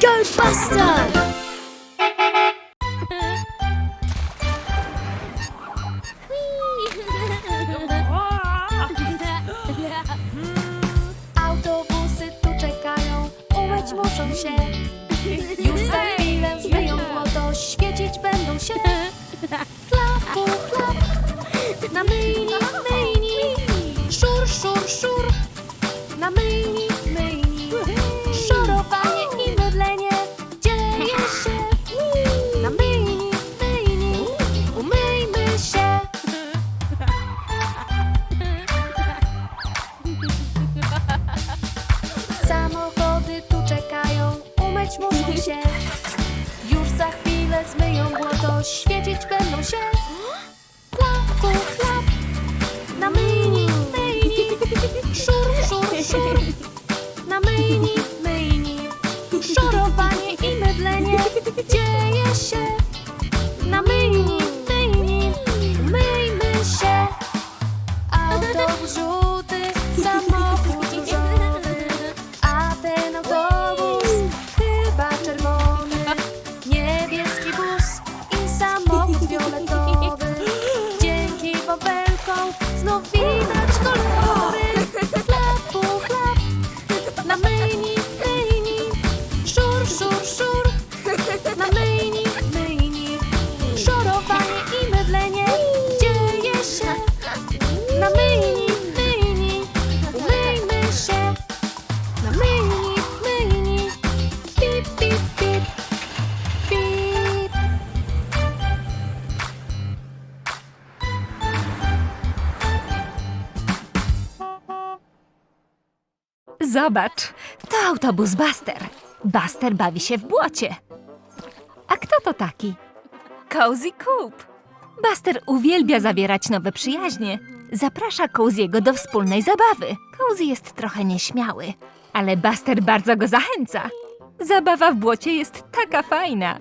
Go Buster! Autobusy tu czekają, umyć muszą się. Już za chwilę zmyją świecić będą się. Na myjni, myjni. Szur, na myjni. you. Zobacz, to autobus Buster. Buster bawi się w błocie. A kto to taki? Cozy Coop. Buster uwielbia zawierać nowe przyjaźnie. Zaprasza Cozy'ego do wspólnej zabawy. Cozy jest trochę nieśmiały, ale Buster bardzo go zachęca. Zabawa w błocie jest taka fajna.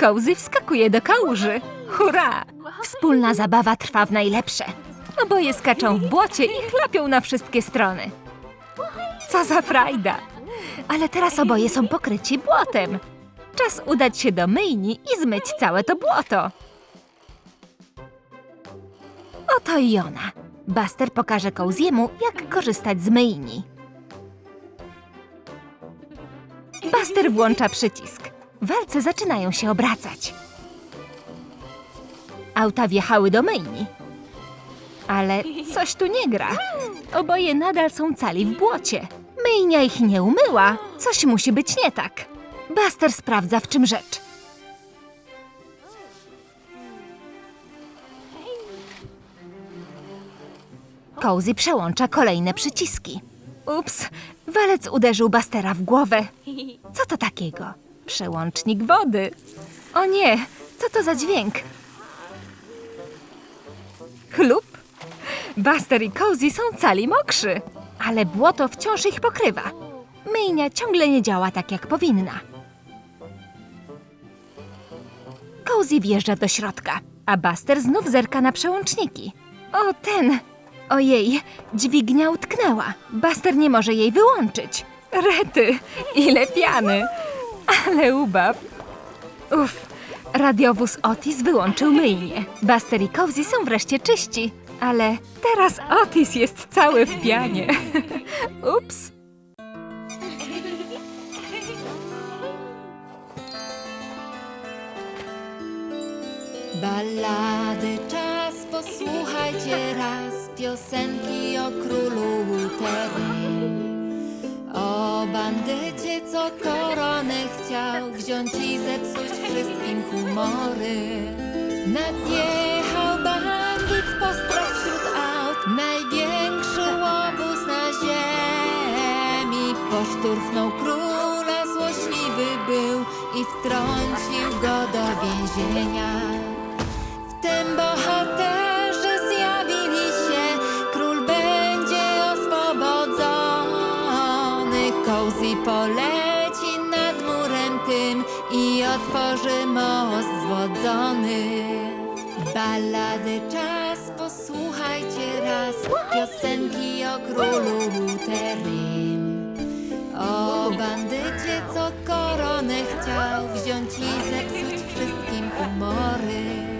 Cozy wskakuje do kałuży. Hurra! Wspólna zabawa trwa w najlepsze. Oboje skaczą w błocie i chlapią na wszystkie strony. Co za frajda! Ale teraz oboje są pokryci błotem. Czas udać się do myjni i zmyć całe to błoto. Oto i ona. Buster pokaże Cozy'emu, jak korzystać z myjni. Buster włącza przycisk. Walce zaczynają się obracać. Auta wjechały do myjni. Ale coś tu nie gra. Oboje nadal są cali w błocie. Myjnia ich nie umyła. Coś musi być nie tak. Buster sprawdza, w czym rzecz. Cozy przełącza kolejne przyciski. Ups, walec uderzył Bustera w głowę. Co to takiego? Przełącznik wody. O nie, co to za dźwięk? Chlup. Buster i Cozy są cali mokrzy, ale błoto wciąż ich pokrywa. Myjnia ciągle nie działa tak, jak powinna. Cozy wjeżdża do środka, a Buster znów zerka na przełączniki. O, ten! Ojej, dźwignia utknęła. Buster nie może jej wyłączyć. Rety, ile piany! Ale ubaw. Uff, radiowóz Otis wyłączył myjnię. Buster i Cozy są wreszcie czyści. Ale teraz Otis jest cały w pianie. Ups. Ballady czas, posłuchajcie raz piosenki o królu Terry. O bandycie, co koronę chciał wziąć i zepsuć wszystkim humory. Nadjechał bandyt, postrach wśród aut, największy łobuz na ziemi. Poszturchnął króla, złośliwy był i wtrącił go do więzienia. Wtem bohaterzy zjawili się, król będzie oswobodzony. Cozy poleci nad murem tym i otworzy most zwodzony. Ballady czas, Posłuchajcie raz piosenki o królu Luterym. O bandycie, co koronę chciał wziąć i zepsuć wszystkim humory.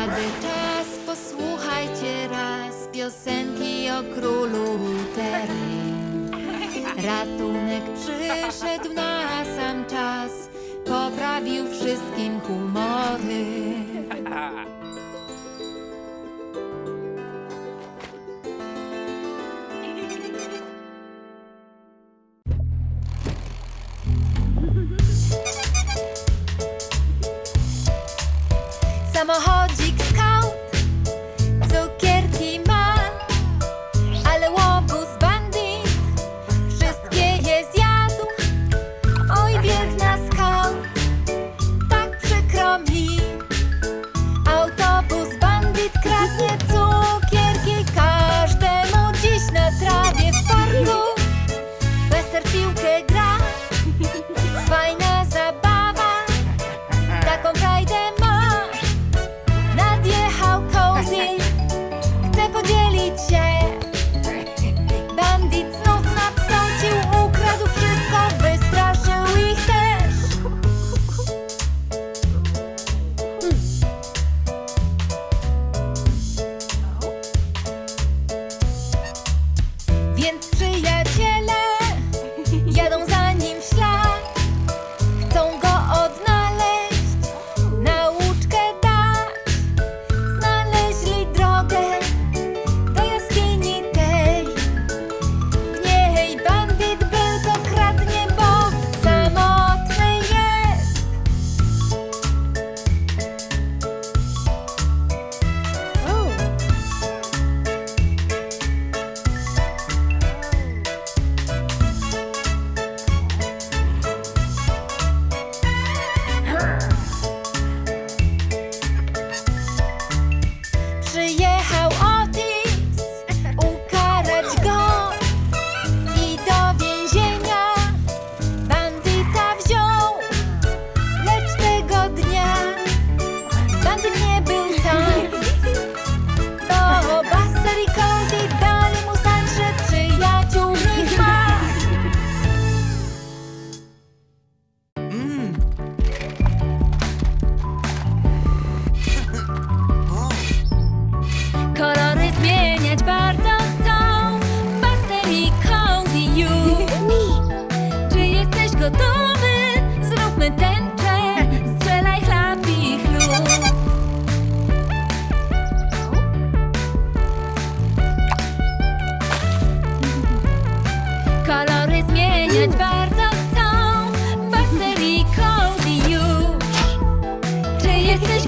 Przyszedł czas, posłuchajcie raz piosenki o królu Lutery. Ratunek przyszedł na sam czas, poprawił wszystkim humory.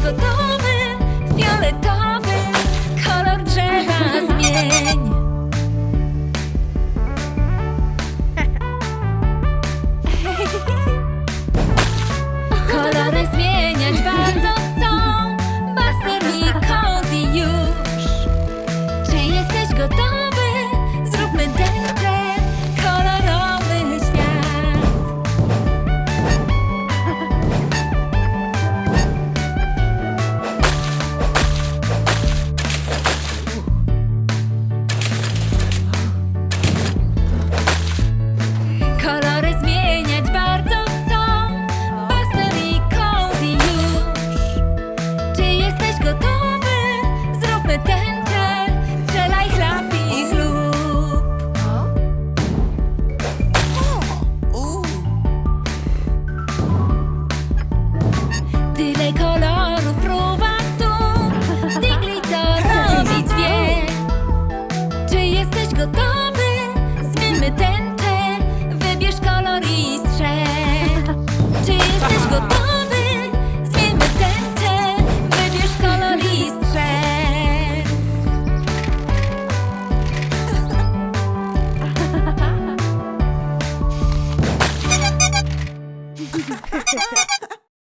the door.